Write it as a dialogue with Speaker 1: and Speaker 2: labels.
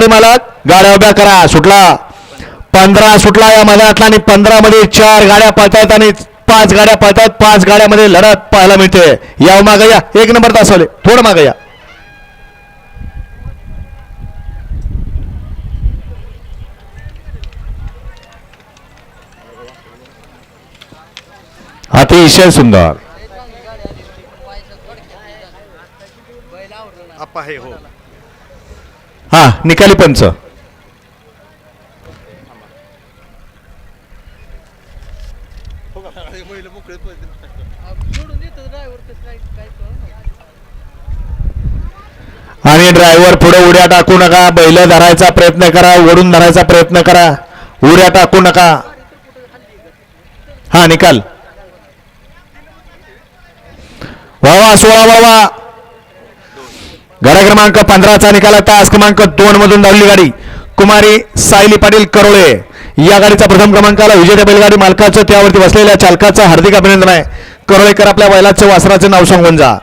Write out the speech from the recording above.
Speaker 1: गाडी मालक गाड्या उभ्या करा सुटला. पंधरा सुटला या मैदानातला आणि पंधरा मध्ये चार गाड्या पळतायत आणि पाच गाड्या पळतायत. पाच गाड्यामध्ये लढत पाहायला मिळते. या माग या. एक नंबर तासवले थोडं माग या. अतिशय सुंदर.
Speaker 2: आप्पा हे. हो.
Speaker 1: हा निकाली पंच. आणि ड्रायव्हर पुढे उड्या टाकू नका बैल धरायचा प्रयत्न करा ओढून धरायचा प्रयत्न करा. उड्या टाकू नका. हा निकाल. वा वा सोळा वा वा क्रमांक पंधराचा निकाल आता. तास क्रमांक दोन मधून धावली गाडी. कुमारी सायली पाटील करोळे. या गाडीचा प्रथम क्रमांकाला विजेत्या बैलगाडी मालकाचं त्यावरती बसलेल्या चालकाचं हार्दिक अभिनंदन आहे. करोळेकर आपल्या बैलाचं वासराचं नाव सांगून जा.